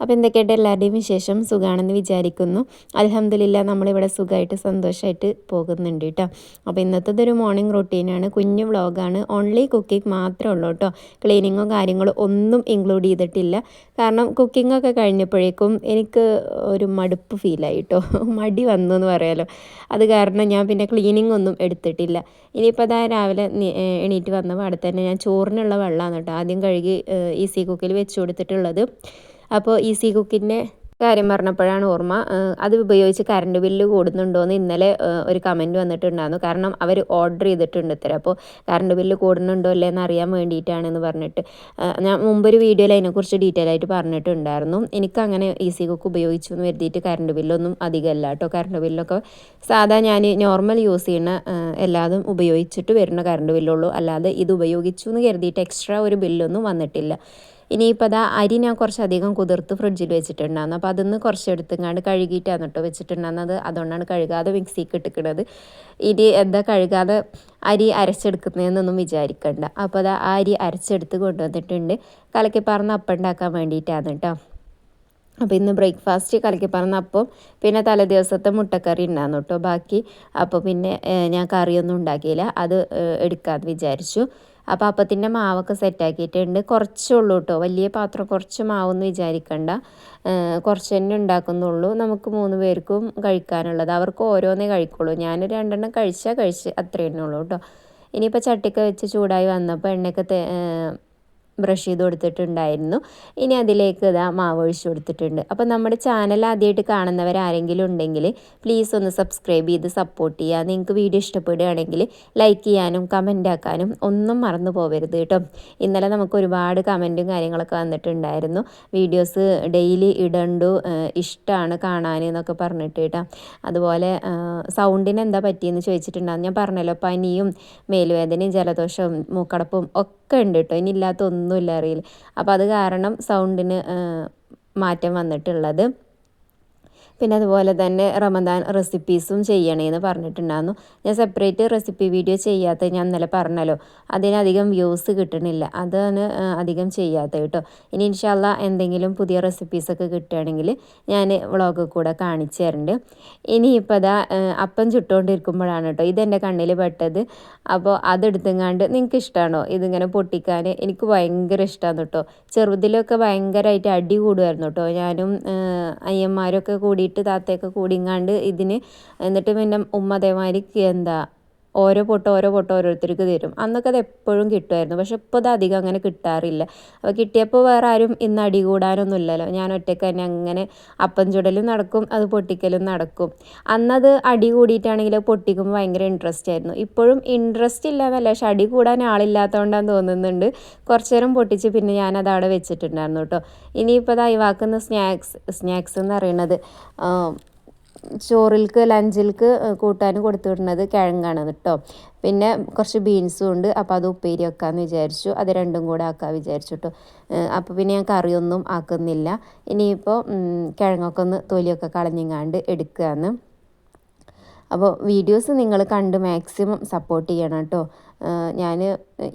അപ്പോൾ എന്തൊക്കെയായിട്ട് എല്ലാവരുടെയും വിശേഷം? സുഖമാണെന്ന് വിചാരിക്കുന്നു. അലഹമ്മദില്ല നമ്മളിവിടെ സുഖമായിട്ട് സന്തോഷമായിട്ട് പോകുന്നുണ്ട് കേട്ടോ അപ്പോൾ ഇന്നത്തെ ഒരു മോർണിംഗ് റൊട്ടീനാണ് കുഞ്ഞു വ്ളോഗാണ് ഓൺലി കുക്കിംഗ് മാത്രമേ ഉള്ളൂ കേട്ടോ ക്ലീനിങ്ങോ കാര്യങ്ങളോ ഒന്നും ഇൻക്ലൂഡ് ചെയ്തിട്ടില്ല. കാരണം കുക്കിങ്ങൊക്കെ കഴിഞ്ഞപ്പോഴേക്കും എനിക്ക് ഒരു മടുപ്പ് ഫീലായി കേട്ടോ മടി വന്നു എന്ന് പറയാലോ. അത് കാരണം ഞാൻ പിന്നെ ക്ലീനിങ് ഒന്നും എടുത്തിട്ടില്ല. ഇനിയിപ്പോൾ അതാ രാവിലെ എണീറ്റ് വന്ന പാടെ തന്നെ ഞാൻ ചോറിനുള്ള വെള്ളമാണ് കേട്ടോ ആദ്യം കഴുകി ഈസി കുക്കിൽ വെച്ച് കൊടുത്തിട്ടുള്ളത്. അപ്പോൾ ഈസി കുക്കിന്റെ കാര്യം പറഞ്ഞപ്പോഴാണ് ഓർമ്മ അത് ഉപയോഗിച്ച് കറണ്ട് ബില്ല് കൂടുന്നുണ്ടോ എന്ന് ഇന്നലെ ഒരു കമന്റ് വന്നിട്ടുണ്ടായിരുന്നു. കാരണം അവർ ഓർഡർ ചെയ്തിട്ടുണ്ട് ഇത്ര അപ്പോൾ കറണ്ട് ബില്ല് കൂടുന്നുണ്ടോ അല്ലേ എന്ന് അറിയാൻ വേണ്ടിയിട്ടാണെന്ന് പറഞ്ഞിട്ട് ഞാൻ മുമ്പൊരു വീഡിയോയിൽ അതിനെക്കുറിച്ച് ഡീറ്റെയിൽ ആയിട്ട് പറഞ്ഞിട്ടുണ്ടായിരുന്നു. എനിക്ക് അങ്ങനെ ഈസി കുക്ക് ഉപയോഗിച്ചു എന്ന് കരുതിയിട്ട് കറണ്ട് ബില്ലൊന്നും അധികമല്ല കേട്ടോ. കറണ്ട് ബില്ലൊക്കെ സാധാ ഞാൻ നോർമൽ യൂസ് ചെയ്യുന്ന എല്ലാതും ഉപയോഗിച്ചിട്ട് വരുന്ന കറണ്ട് ബില്ലുള്ളൂ. അല്ലാതെ ഇത് ഉപയോഗിച്ചു എന്ന് കരുതിയിട്ട് എക്സ്ട്രാ ഒരു ബില്ലൊന്നും വന്നിട്ടില്ല. ഇനിയിപ്പോൾ അതാ അരി ഞാൻ കുറച്ചധികം കുതിർത്ത് ഫ്രിഡ്ജിൽ വെച്ചിട്ടുണ്ടായിരുന്നു. അപ്പോൾ അതൊന്ന് കുറച്ച് എടുത്തുങ്ങാണ്ട് കഴുകിയിട്ടാണ് കേട്ടോ വെച്ചിട്ടുണ്ടായിരുന്നത് അതുകൊണ്ടാണ് കഴുകാതെ മിക്സിക്ക് ഇട്ടിക്കുന്നത് ഇനി എന്താ കഴുകാതെ അരി അരച്ചെടുക്കുന്നതെന്നൊന്നും വിചാരിക്കണ്ട. അപ്പോൾ അത് ആ അരി അരച്ചെടുത്ത് കൊണ്ടുവന്നിട്ടുണ്ട്. കലക്കി അപ്പുണ്ടാക്കാൻ വേണ്ടിയിട്ടാണ് കേട്ടോ അപ്പോൾ ഇന്ന് ബ്രേക്ക്ഫാസ്റ്റ് കലക്കി അപ്പം പിന്നെ തലേദിവസത്തെ മുട്ടക്കറി ഉണ്ടായിരുന്നു കേട്ടോ ബാക്കി അപ്പോൾ പിന്നെ ഞാൻ കറിയൊന്നും ഉണ്ടാക്കിയില്ല. അത് എടുക്കാമെന്ന് വിചാരിച്ചു. അപ്പോൾ അപ്പത്തിന്റെ മാവൊക്കെ സെറ്റാക്കിയിട്ടുണ്ട് കുറച്ചുള്ളൂ കേട്ടോ വലിയ പാത്രം കുറച്ച് മാവെന്ന് വിചാരിക്കണ്ട. കുറച്ച് തന്നെ ഉണ്ടാക്കുന്നുള്ളൂ. നമുക്ക് മൂന്ന് പേർക്കും കഴിക്കാനുള്ളത്. അവർക്ക് ഓരോന്നേ കഴിക്കുള്ളൂ. ഞാൻ രണ്ടെണ്ണം കഴിച്ചാൽ കഴിച്ച് അത്രയേ ഉള്ളൂ കേട്ടോ ഇനിയിപ്പോൾ ചട്ടിക്ക വെച്ച് ചൂടായി വന്നപ്പോൾ എണ്ണയൊക്കെ ബ്രഷ് ചെയ്ത് കൊടുത്തിട്ടുണ്ടായിരുന്നു ഇനി അതിലേക്ക് ഇതാ മാവ് ഒഴിച്ചു കൊടുത്തിട്ടുണ്ട് അപ്പോൾ നമ്മുടെ ചാനൽ ആദ്യമായിട്ട് കാണുന്നവർ ആരെങ്കിലും ഉണ്ടെങ്കിൽ പ്ലീസ് ഒന്ന് സബ്സ്ക്രൈബ് ചെയ്ത് സപ്പോർട്ട് ചെയ്യുക. നിങ്ങൾക്ക് വീഡിയോ ഇഷ്ടപ്പെടുകയാണെങ്കിൽ ലൈക്ക് ചെയ്യാനും കമന്റ് ആക്കാനും ഒന്നും മറന്നു പോകരുത് കേട്ടോ. ഇന്നലെ നമുക്ക് ഒരുപാട് കമന്റും കാര്യങ്ങളൊക്കെ വന്നിട്ടുണ്ടായിരുന്നു. വീഡിയോസ് ഡെയിലി ഇടണ്ടു ഇഷ്ടമാണ് കാണാൻ എന്നൊക്കെ പറഞ്ഞിട്ട് കേട്ടോ. അതുപോലെ സൗണ്ടിന് എന്താ പറ്റിയെന്ന് ചോദിച്ചിട്ടുണ്ടാകും ഞാൻ പറഞ്ഞല്ലോ പനിയും മേലുവേദനയും ജലദോഷവും മൂക്കടപ്പും ഒക്കെ ഉണ്ട് കേട്ടോ. ഇനി ഇല്ലാത്ത ഒന്നുമില്ല അറിയില്ല. അപ്പോൾ അത് കാരണം സൗണ്ടിന് മാറ്റം വന്നിട്ടുള്ളത്. പിന്നെ അതുപോലെ തന്നെ റമദാൻ റെസിപ്പീസും ചെയ്യണേന്ന് പറഞ്ഞിട്ടുണ്ടായിരുന്നു. ഞാൻ സെപ്പറേറ്റ് റെസിപ്പി വീഡിയോ ചെയ്യാത്ത ഞാൻ ഇന്നലെ പറഞ്ഞല്ലോ. അതിനധികം വ്യൂസ് കിട്ടണില്ല. അതാണ് അധികം ചെയ്യാത്തത് കേട്ടോ. ഇനി ഇൻഷാല്ല എന്തെങ്കിലും പുതിയ റെസിപ്പീസൊക്കെ കിട്ടുകയാണെങ്കിൽ ഞാൻ വ്ളോഗ് കൂടെ കാണിച്ചു തരുന്നുണ്ട് ഇനിയിപ്പോൾ അതാ അപ്പം ചുട്ടുകൊണ്ടിരിക്കുമ്പോഴാണ് കേട്ടോ. ഇതെന്റെ കണ്ണിൽ പെട്ടത്. അപ്പോൾ അതെടുത്തെങ്ങാണ്ട് നിങ്ങൾക്ക് ഇഷ്ടമാണോ ഇതിങ്ങനെ പൊട്ടിക്കാൻ എനിക്ക് ഭയങ്കര ഇഷ്ടമാണ് കേട്ടോ. ചെറുതിലൊക്കെ ഭയങ്കരമായിട്ട് അടി കൂടുമായിരുന്നു കേട്ടോ. ഞാനും അയ്യന്മാരൊക്കെ കൂടി കൂടിയിട്ട് താത്തയൊക്കെ കൂടിങ്ങാണ്ട് ഇതിന് എന്നിട്ട് പിന്നെ ഉമ്മ അതേമാതിരി എന്താ ഓരോ പൊട്ട് ഓരോ പൊട്ട് ഓരോരുത്തർക്ക് തരും. അന്നൊക്കെ അത് എപ്പോഴും കിട്ടുമായിരുന്നു. പക്ഷെ ഇപ്പോൾ അത് അധികം അങ്ങനെ കിട്ടാറില്ല. അപ്പോൾ കിട്ടിയപ്പോൾ വേറെ ആരും ഇന്ന് അടി കൂടാനൊന്നും ഇല്ലല്ലോ. ഞാൻ ഒറ്റയ്ക്ക് തന്നെ അങ്ങനെ അപ്പം ചുടലും നടക്കും അത് പൊട്ടിക്കലും നടക്കും. അന്നത് അടി കൂടിയിട്ടാണെങ്കിൽ പൊട്ടിക്കുമ്പോൾ ഭയങ്കര ഇൻട്രസ്റ്റ് ആയിരുന്നു. ഇപ്പോഴും ഇൻട്രസ്റ്റ് ഇല്ല എന്നല്ല പക്ഷെ അടി കൂടാൻ ആളില്ലാത്തതുകൊണ്ടാന്ന് തോന്നുന്നുണ്ട്. കുറച്ച് നേരം പൊട്ടിച്ച് പിന്നെ ഞാനത് അവിടെ വെച്ചിട്ടുണ്ടായിരുന്നു കേട്ടോ. ഇനിയിപ്പോൾ അത് അയവാക്കുന്ന സ്നാക്സ് സ്നാക്സ് എന്ന് പറയുന്നത് ചോറിൽക്ക് ലഞ്ചിൽക്ക് കൂട്ടാൻ കൊടുത്തു വിടുന്നത് കിഴങ്ങാണ് കേട്ടോ പിന്നെ കുറച്ച് ബീൻസും ഉണ്ട്. അപ്പോൾ അത് ഉപ്പേരി വെക്കാമെന്ന് വിചാരിച്ചു. അത് രണ്ടും കൂടെ ആക്കാൻ വിചാരിച്ചു കേട്ടോ അപ്പോൾ പിന്നെ ഞാൻ കറിയൊന്നും ആക്കുന്നില്ല. ഇനിയിപ്പോൾ കിഴങ്ങൊക്കെ ഒന്ന് തൊലിയൊക്കെ കളഞ്ഞിങ്ങാണ്ട് എടുക്കുകയെന്ന് അപ്പോൾ വീഡിയോസ് നിങ്ങൾ കണ്ട് മാക്സിമം സപ്പോർട്ട് ചെയ്യണം കേട്ടോ. ഞാൻ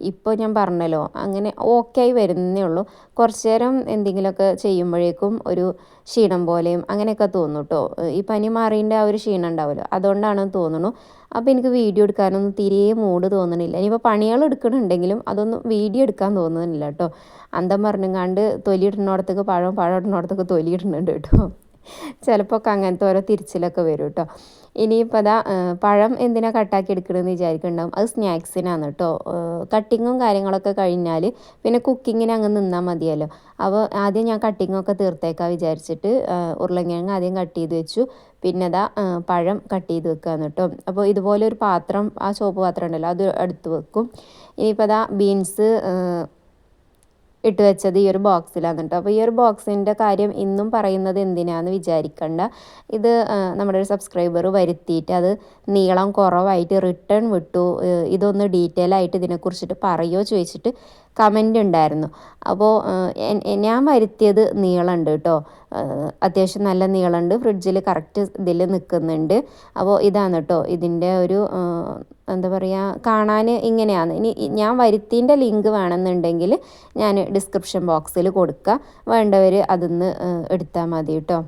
ഇപ്പോൾ ഞാൻ പറഞ്ഞല്ലോ അങ്ങനെ ഓക്കെ ആയി വരുന്നേ ഉള്ളൂ. കുറച്ച് നേരം എന്തെങ്കിലുമൊക്കെ ചെയ്യുമ്പോഴേക്കും ഒരു ക്ഷീണം പോലെയും അങ്ങനെയൊക്കെ തോന്നും കേട്ടോ. ഈ പനി മാറിന്റെ ആ ഒരു ക്ഷീണം ഉണ്ടാവുമല്ലോ അതുകൊണ്ടാണ് തോന്നുന്നു. അപ്പോൾ എനിക്ക് വീഡിയോ എടുക്കാനൊന്നും തീരെ മൂഡ് തോന്നണില്ല. ഇനിയിപ്പോൾ പണികൾ എടുക്കണുണ്ടെങ്കിലും അതൊന്നും വീഡിയോ എടുക്കാൻ തോന്നുന്നില്ല കേട്ടോ. അന്തം പറഞ്ഞും തൊലി ഇടുന്നിടത്തേക്ക് പഴം പഴം ഇടുന്നിടത്തേക്ക് തൊലി ഇടുന്നുണ്ട് കേട്ടോ. ചിലപ്പോൾ ഒക്കെ അങ്ങനത്തെ ഓരോ തിരിച്ചിലൊക്കെ വരും കേട്ടോ. ഇനിയിപ്പോൾ അതാ പഴം എന്തിനാ കട്ടാക്കി എടുക്കണമെന്ന് വിചാരിക്കുന്നുണ്ടാവും. അത് സ്നാക്സിനാണ് കേട്ടോ. കട്ടിങ്ങും കാര്യങ്ങളൊക്കെ കഴിഞ്ഞാൽ പിന്നെ കുക്കിങ്ങിന് അങ്ങ് നിന്നാൽ മതിയല്ലോ. അപ്പോൾ ആദ്യം ഞാൻ കട്ടിങ്ങൊക്കെ തീർത്തേക്കാം വിചാരിച്ചിട്ട് ഉരുളങ്ങിഴങ്ങ് ആദ്യം കട്ട് ചെയ്ത് വെച്ചു. പിന്നെ അതാ പഴം കട്ട് ചെയ്ത് വെക്കുകയാണ് കേട്ടോ. അപ്പോൾ ഇതുപോലെ ഒരു പാത്രം ആ ചോപ്പ് പാത്രം ഉണ്ടല്ലോ അത് എടുത്ത് വെക്കും. ഇനിയിപ്പോൾ അതാ ബീൻസ് ഇട്ട് വെച്ചത് ഈ ഒരു ബോക്സിലാണ് കേട്ടോ. അപ്പോൾ ഈ ഒരു ബോക്സിന്റെ കാര്യം ഇന്നും പറയുന്നത് എന്തിനാന്ന് വിചാരിക്കണ്ട. ഇത് നമ്മുടെ ഒരു സബ്സ്ക്രൈബർ വരുത്തിയിട്ട് അത് നീളം കുറവായിട്ട് റിട്ടേൺ വിട്ടു. ഇതൊന്ന് ഡീറ്റെയിൽ ആയിട്ട് ഇതിനെക്കുറിച്ചിട്ട് പറയുമോ ചോദിച്ചിട്ട് കമന്റ് ഉണ്ടായിരുന്നു. അപ്പോൾ ഞാൻ വരുത്തിയത് നീളമുണ്ട് കേട്ടോ അത്യാവശ്യം നല്ല നീളമുണ്ട് ഫ്രിഡ്ജിൽ കറക്റ്റ് ഇതിൽ നിൽക്കുന്നുണ്ട് അപ്പോൾ ഇതാണ് കേട്ടോ ഇതിന്റെ ഒരു എന്താ പറയുക കാണാൻ ഇങ്ങനെയാണ്. ഇനി ഞാൻ വരുത്തിന്റെ ലിങ്ക് വേണമെന്നുണ്ടെങ്കിൽ ഞാൻ ഡിസ്ക്രിപ്ഷൻ ബോക്സിൽ കൊടുക്കുക. വേണ്ടവർ അതിന്ന് എടുത്താൽ മതി കേട്ടോ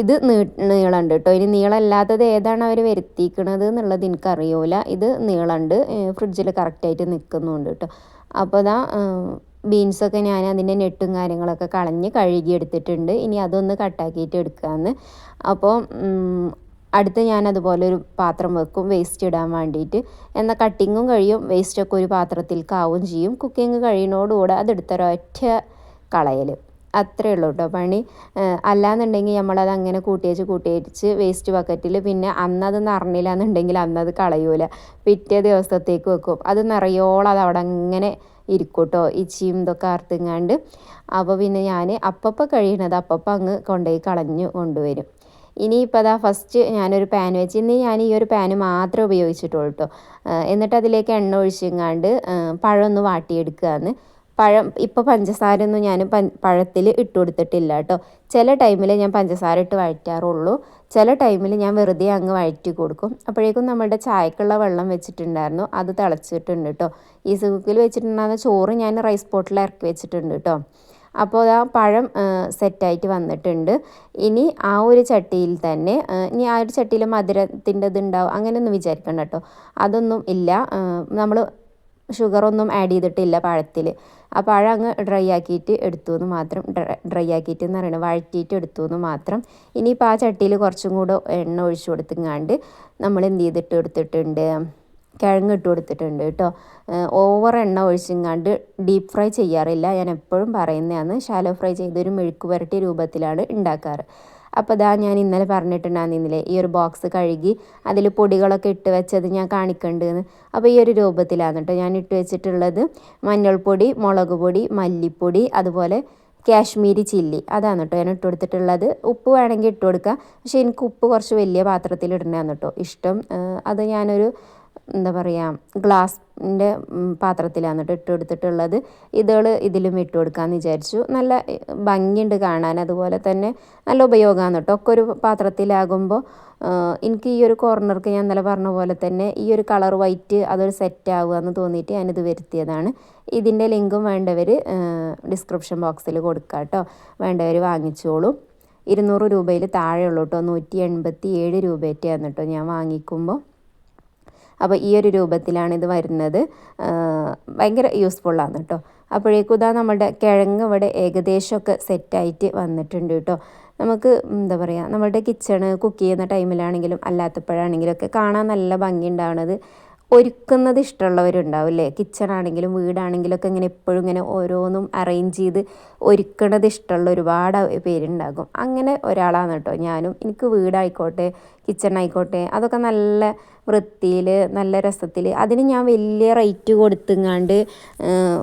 ഇത് നീ നീളമുണ്ട് കേട്ടോ ഇനി നീളമല്ലാത്തത് ഏതാണ് അവർ വരുത്തിക്കണത് എന്നുള്ളത് എനിക്കറിയൂല. ഇത് നീളമുണ്ട് ഫ്രിഡ്ജിൽ കറക്റ്റായിട്ട് നിൽക്കുന്നുണ്ട് കേട്ടോ അപ്പോൾ അതാ ബീൻസൊക്കെ ഞാൻ അതിന്റെ നെട്ടും കാര്യങ്ങളൊക്കെ കളഞ്ഞ് കഴുകി എടുത്തിട്ടുണ്ട് ഇനി അതൊന്ന് കട്ടാക്കിയിട്ട് എടുക്കാമെന്ന് അപ്പോൾ അടുത്ത് ഞാൻ അതുപോലെ ഒരു പാത്രം വെക്കും വേസ്റ്റ് ഇടാൻ വേണ്ടിയിട്ട്. എന്നാൽ കട്ടിങ്ങും കഴിയും വേസ്റ്റൊക്കെ ഒരു പാത്രത്തിൽക്കാവും ചെയ്യും. കുക്കിംഗ് കഴിയുന്നതോടുകൂടെ അതെടുത്തൊരൊറ്റ കളയൽ അത്രേ ഉള്ളൂ കേട്ടോ പണി അല്ലാന്നുണ്ടെങ്കിൽ നമ്മളത് അങ്ങനെ കൂട്ടിയേച്ച് കൂട്ടിയേച്ച് വേസ്റ്റ് ബക്കറ്റിൽ പിന്നെ അന്നത് നിറഞ്ഞില്ല എന്നുണ്ടെങ്കിൽ അന്നത് കളയൂല. പിറ്റേ ദിവസത്തേക്ക് വെക്കും. അത് നിറയോളം അത് അവിടെ അങ്ങനെ ഇരിക്കൂട്ടോ ഈ ഇച്ചിയും ഇതൊക്കെ അർത്തിങ്ങാണ്ട് അപ്പോൾ പിന്നെ ഞാൻ അപ്പപ്പോൾ കഴിയണത് അപ്പപ്പം അങ്ങ് കൊണ്ടുപോയി കളഞ്ഞു കൊണ്ടുവരും. ഇനിയിപ്പോൾ അതാ ഫസ്റ്റ് ഞാനൊരു പാൻ വെച്ച് ഇന്ന് ഞാൻ ഈ ഒരു പാന് മാത്രം ഉപയോഗിച്ചിട്ടുള്ളൂ കേട്ടോ എന്നിട്ട് അതിലേക്ക് എണ്ണ ഒഴിച്ചിങ്ങാണ്ട് പഴം ഒന്ന് വാട്ടിയെടുക്കുകയെന്ന് പഴം ഇപ്പോൾ പഞ്ചസാര ഒന്നും ഞാൻ പഴത്തിൽ ഇട്ട് കൊടുത്തിട്ടില്ല കേട്ടോ. ചില ടൈമിൽ ഞാൻ പഞ്ചസാര ഇട്ട് വഴറ്റാറുള്ളൂ. ചില ടൈമിൽ ഞാൻ വെറുതെ അങ്ങ് വഴറ്റി കൊടുക്കും. അപ്പോഴേക്കും നമ്മുടെ ചായക്കുള്ള വെള്ളം വെച്ചിട്ടുണ്ടായിരുന്നു. അത് തിളച്ചിട്ടുണ്ട് കേട്ടോ. ഈ സുഖിൽ വെച്ചിട്ടുണ്ടായിരുന്ന ചോറ് ഞാൻ റൈസ് പോട്ടിൽ ഇറക്കി വെച്ചിട്ടുണ്ട് കേട്ടോ. അപ്പോൾ ആ പഴം സെറ്റായിട്ട് വന്നിട്ടുണ്ട്. ഇനി ആ ഒരു ചട്ടിയിൽ തന്നെ ഇനി ആ ഒരു ചട്ടിയിൽ മധുരത്തിന്റെ ഇതുണ്ടാവും അങ്ങനെയൊന്നും വിചാരിക്കണ്ട കേട്ടോ. അതൊന്നും ഇല്ല. നമ്മൾ ഷുഗറൊന്നും ആഡ് ചെയ്തിട്ടില്ല പഴത്തിൽ. ആ പഴം അങ്ങ് ഡ്രൈ ആക്കിയിട്ട് എടുത്തു എന്ന് മാത്രം ഡ്രൈ ആക്കിയിട്ട് എന്ന് പറയുന്നത് വഴറ്റിയിട്ട് എടുത്തു എന്ന് മാത്രം. ഇനിയിപ്പോൾ ആ ചട്ടിയിൽ കുറച്ചും കൂടെ എണ്ണ ഒഴിച്ചു കൊടുത്തുങ്ങാണ്ട് നമ്മൾ എന്ത് ചെയ്തിട്ട് എടുത്തിട്ടുണ്ട് കിഴങ്ങ് ഇട്ട് കൊടുത്തിട്ടുണ്ട് കേട്ടോ. ഓവർ എണ്ണ ഒഴിച്ചിങ്ങാണ്ട് ഡീപ്പ് ഫ്രൈ ചെയ്യാറില്ല. ഞാൻ എപ്പോഴും പറയുന്നതാണ് ഷാലോ ഫ്രൈ ചെയ്തൊരു മെഴുക്ക് പുരട്ടിയ രൂപത്തിലാണ് ഉണ്ടാക്കാറ്. അപ്പോൾ ഇതാ ഞാൻ ഇന്നലെ പറഞ്ഞിട്ടുണ്ടായിരുന്നില്ലേ ഈ ഒരു ബോക്സ് കഴുകി അതിൽ പൊടികളൊക്കെ ഇട്ട് വെച്ചത് ഞാൻ കാണിക്കണ്ടെന്ന്. അപ്പോൾ ഈ ഒരു രൂപത്തിലാണ് കേട്ടോ ഞാൻ ഇട്ട് വെച്ചിട്ടുള്ളത്. മഞ്ഞൾപ്പൊടി മുളക് പൊടി മല്ലിപ്പൊടി അതുപോലെ കാശ്മീരി ചില്ലി. അതാണ് കേട്ടോ ഞാൻ ഇട്ട് കൊടുത്തിട്ടുള്ളത്. ഉപ്പ് വേണമെങ്കിൽ ഇട്ട് കൊടുക്കുക പക്ഷേ എനിക്ക് ഉപ്പ് കുറച്ച് വലിയ പാത്രത്തിൽ ഇടണമെന്ന് കേട്ടോ ഇഷ്ടം. അത് ഞാനൊരു എന്താ പറയുക ഗ്ലാസിന്റെ പാത്രത്തിലാണ് കേട്ടോ ഇട്ട് കൊടുത്തിട്ടുള്ളത് ഇതുകൾ ഇതിലും ഇട്ട് കൊടുക്കാമെന്ന് വിചാരിച്ചു. നല്ല ഭംഗിയുണ്ട് കാണാൻ. അതുപോലെ തന്നെ നല്ല ഉപയോഗമാണ് കേട്ടോ ഒക്കെ ഒരു പാത്രത്തിലാകുമ്പോൾ എനിക്ക് ഈ ഒരു കോർണർക്ക് ഞാൻ ഇന്നലെ പറഞ്ഞ പോലെ തന്നെ ഈ ഒരു കളർ വൈറ്റ് അതൊരു സെറ്റ് ആവുക എന്ന് തോന്നിയിട്ട് ഞാനിത് വരുത്തിയതാണ്. ഇതിന്റെ ലിങ്കും വേണ്ടവർ ഡിസ്ക്രിപ്ഷൻ ബോക്സിൽ കൊടുക്കാം കേട്ടോ വേണ്ടവർ വാങ്ങിച്ചോളൂ. ഇരുന്നൂറ് രൂപയിൽ താഴെ ഉള്ളൂ കേട്ടോ നൂറ്റി എൺപത്തി ഏഴ് രൂപയൊക്കെയാണ് കേട്ടോ ഞാൻ വാങ്ങിക്കുമ്പോൾ അപ്പോൾ ഈ ഒരു രൂപത്തിലാണ് ഇത് വരുന്നത്. ഭയങ്കര യൂസ്ഫുള്ളാണ് കേട്ടോ. അപ്പോഴേക്കും ഇതാ നമ്മുടെ കിഴങ്ങ് ഇവിടെ ഏകദേശമൊക്കെ സെറ്റായിട്ട് വന്നിട്ടുണ്ട് കേട്ടോ. നമുക്ക് എന്താ പറയുക നമ്മുടെ കിച്ചണ് കുക്ക് ചെയ്യുന്ന ടൈമിലാണെങ്കിലും അല്ലാത്തപ്പോഴാണെങ്കിലും ഒക്കെ കാണാൻ നല്ല ഭംഗി ഉണ്ടാവുന്നത് ഒരുക്കുന്നത് ഇഷ്ടമുള്ളവരുണ്ടാവും അല്ലേ കിച്ചണാണെങ്കിലും വീടാണെങ്കിലും ഒക്കെ ഇങ്ങനെ എപ്പോഴും ഇങ്ങനെ ഓരോന്നും അറേഞ്ച് ചെയ്ത് ഒരുക്കണത് ഇഷ്ടമുള്ള ഒരുപാട് പേരുണ്ടാകും. അങ്ങനെ ഒരാളാണ് കേട്ടോ ഞാനും. എനിക്ക് വീടായിക്കോട്ടെ കിച്ചൺ ആയിക്കോട്ടെ അതൊക്കെ നല്ല വൃത്തിയിൽ നല്ല രസത്തിൽ അതിന് ഞാൻ വലിയ റേറ്റ് കൊടുത്തുങ്ങാണ്ട്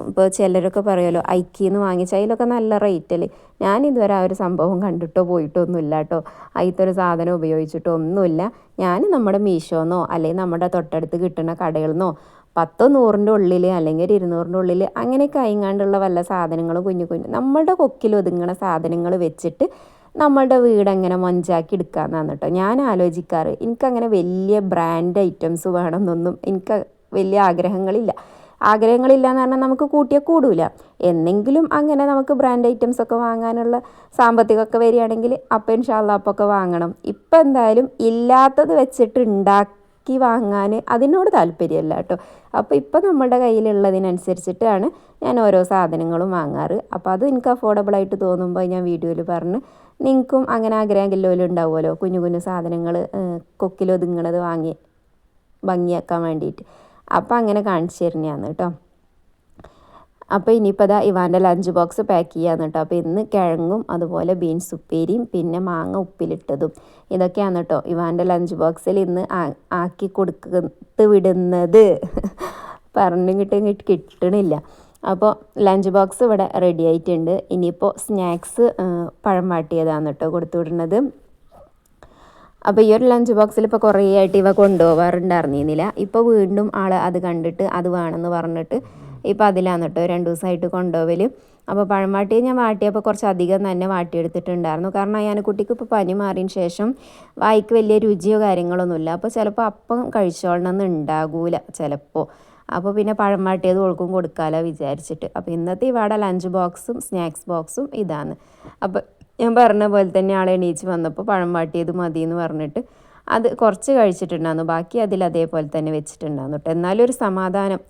ഇപ്പോൾ ചിലരൊക്കെ പറയുമല്ലോ ഐക്കിന്ന് വാങ്ങിച്ച അതിലൊക്കെ നല്ല റേറ്റല്ലേ ഞാൻ ഇതുവരെ ആ ഒരു സംഭവം കണ്ടിട്ടോ പോയിട്ടൊന്നുമില്ല കേട്ടോ. അതിലത്തെ ഒരു സാധനം ഉപയോഗിച്ചിട്ടോ ഒന്നുമില്ല ഞാൻ നമ്മുടെ മീഷോന്നോ അല്ലെങ്കിൽ നമ്മുടെ തൊട്ടടുത്ത് കിട്ടുന്ന കടകളിൽ നിന്നോ പത്തോ നൂറിന്റെ ഉള്ളിൽ അല്ലെങ്കിൽ ഒരു ഇരുന്നൂറിന്റെ ഉള്ളിൽ അങ്ങനെയൊക്കെ അയങ്ങാണ്ടുള്ള വല്ല സാധനങ്ങളും കുഞ്ഞു കുഞ്ഞു നമ്മളുടെ കൊക്കിൽ ഒതുങ്ങുന്ന സാധനങ്ങൾ വെച്ചിട്ട് നമ്മളുടെ വീട് എങ്ങനെ മൊഞ്ചാക്കി എടുക്കാമെന്നാണ് കേട്ടോ. ഞാൻ ആലോചിക്കാറ്. എനിക്കങ്ങനെ വലിയ ബ്രാൻഡ് ഐറ്റംസ് വേണമെന്നൊന്നും എനിക്ക് വലിയ ആഗ്രഹങ്ങളില്ല. ആഗ്രഹങ്ങളില്ല എന്ന് പറഞ്ഞാൽ നമുക്ക് കൂട്ടിയാൽ കൂടൂല. എന്നെങ്കിലും അങ്ങനെ നമുക്ക് ബ്രാൻഡ് ഐറ്റംസ് ഒക്കെ വാങ്ങാനുള്ള സാമ്പത്തികമൊക്കെ വരികയാണെങ്കിൽ അപ്പം ഇൻഷാല്ല അപ്പൊക്കെ വാങ്ങണം. ഇപ്പം എന്തായാലും ഇല്ലാത്തത് വെച്ചിട്ട് ഉണ്ടാക്കി വാങ്ങാൻ അതിനോട് താല്പര്യമല്ല കേട്ടോ. അപ്പോൾ ഇപ്പം നമ്മുടെ കയ്യിലുള്ളതിനനുസരിച്ചിട്ടാണ് ഞാൻ ഓരോ സാധനങ്ങളും വാങ്ങാറ്. അപ്പോൾ അത് എനിക്ക് അഫോർഡബിളായിട്ട് തോന്നുമ്പോൾ ഞാൻ വീഡിയോയിൽ പറഞ്ഞ് നിങ്ങൾക്കും അങ്ങനെ ആഗ്രഹമെങ്കിലും ഉണ്ടാവുമല്ലോ? കുഞ്ഞു കുഞ്ഞു സാധനങ്ങൾ കൊക്കിലൊതുങ്ങണത് വാങ്ങി ഭംഗിയാക്കാൻ വേണ്ടിയിട്ട്. അപ്പോൾ അങ്ങനെ കാണിച്ചു തരുന്നതാണ് കേട്ടോ. അപ്പോൾ ഇനിയിപ്പോൾ അതാ ഇവാന്റെ ലഞ്ച് ബോക്സ് പാക്ക് ചെയ്യാന്ന് കേട്ടോ. അപ്പോൾ ഇന്ന് കിഴങ്ങും അതുപോലെ ബീൻസ് ഉപ്പേരിയും പിന്നെ മാങ്ങ ഉപ്പിലിട്ടതും. ഇതൊക്കെയാണ് കേട്ടോ ഇവാന്റെ ലഞ്ച് ബോക്സിൽ ഇന്ന് ആക്കി കൊടുക്കത്ത് വിടുന്നത്. പറഞ്ഞു കിട്ടും കിട്ടണില്ല. അപ്പോൾ ലഞ്ച് ബോക്സ് ഇവിടെ റെഡി ആയിട്ടുണ്ട്. ഇനിയിപ്പോൾ സ്നാക്സ് പഴം വാട്ടിയതാണ് കേട്ടോ കൊടുത്തു വിടുന്നത് അപ്പോൾ ഈ ഒരു ലഞ്ച് ബോക്സിൽ ഇപ്പോൾ കുറേ ആയിട്ട് ഇവ കൊണ്ടുപോകാറുണ്ടായിരുന്നില്ല ഇപ്പോൾ വീണ്ടും ആൾ അത് കണ്ടിട്ട് അത് വേണമെന്ന് പറഞ്ഞിട്ട് ഇപ്പോൾ അതിലാണ് കേട്ടോ രണ്ട് ദിവസമായിട്ട് കൊണ്ടുപോകൽ അപ്പോൾ പഴം വാട്ടി ഞാൻ വാട്ടിയപ്പോൾ കുറച്ച് അധികം തന്നെ വാട്ടിയെടുത്തിട്ടുണ്ടായിരുന്നു. കാരണം കുട്ടിക്ക് ഇപ്പോൾ പനി മാറിയതിന് ശേഷം വായിക്ക് വലിയ രുചിയോ കാര്യങ്ങളൊന്നുമില്ല. അപ്പോൾ ചിലപ്പോൾ അപ്പം കഴിച്ചോളണമെന്ന് ഉണ്ടാകൂല ചിലപ്പോൾ അപ്പോൾ പിന്നെ പഴം വാട്ടിയത് ഓൾക്കും കൊടുക്കാമല്ലോ വിചാരിച്ചിട്ട്. അപ്പോൾ ഇന്നത്തെ ഇവിടെ ലഞ്ച് ബോക്സും സ്നാക്സ് ബോക്സും ഇതാണ്. അപ്പോൾ ഞാൻ പറഞ്ഞ പോലെ തന്നെ ആളെ എണീച്ച് വന്നപ്പോൾ പഴം വാട്ടിയത് മതി എന്ന് പറഞ്ഞിട്ട് അത് കുറച്ച് കഴിച്ചിട്ടുണ്ടായിരുന്നു. ബാക്കി അതിൽ അതേപോലെ തന്നെ വെച്ചിട്ടുണ്ടായിരുന്നു കേട്ടോ എന്നാലും ഒരു സമാധാനം.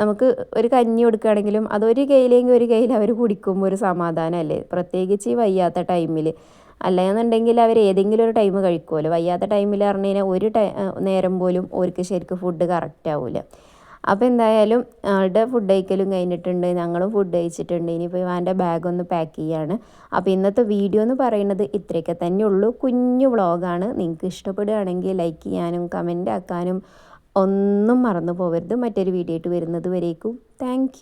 നമുക്ക് ഒരു കഞ്ഞി കൊടുക്കുകയാണെങ്കിലും അതൊരു കയ്യിലെങ്കിൽ ഒരു കയ്യിൽ അവർ കുടിക്കുമ്പോൾ ഒരു സമാധാനമല്ലേ പ്രത്യേകിച്ച് ഈ വയ്യാത്ത ടൈമിൽ അല്ലയെന്നുണ്ടെങ്കിൽ അവർ ഏതെങ്കിലും ഒരു ടൈം കഴിക്കുമല്ലോ വയ്യാത്ത ടൈമിൽ പറഞ്ഞു കഴിഞ്ഞാൽ ഒരു ടൈ നേരം പോലും അവർക്ക് ശരിക്കും ഫുഡ് കറക്റ്റ് ആവില്ല അപ്പോൾ എന്തായാലും ആളുടെ ഫുഡ് കഴിക്കലും കഴിഞ്ഞിട്ടുണ്ട്. ഞങ്ങളും ഫുഡ് കഴിച്ചിട്ടുണ്ട്. ഇനിയിപ്പോൾ ഇവാന്റെ ബാഗ് ഒന്ന് പാക്ക് ചെയ്യാണ്. അപ്പോൾ ഇന്നത്തെ വീഡിയോ എന്ന് പറയുന്നത് ഇത്രയൊക്കെ തന്നെ ഉള്ളൂ. കുഞ്ഞു വ്ളോഗാണ് നിങ്ങൾക്ക് ഇഷ്ടപ്പെടുകയാണെങ്കിൽ ലൈക്ക് ചെയ്യാനും കമന്റ് ആക്കാനും ഒന്നും മറന്നു പോകരുത് മറ്റൊരു വീഡിയോ ആയിട്ട് വരുന്നത് വരേക്കും. താങ്ക്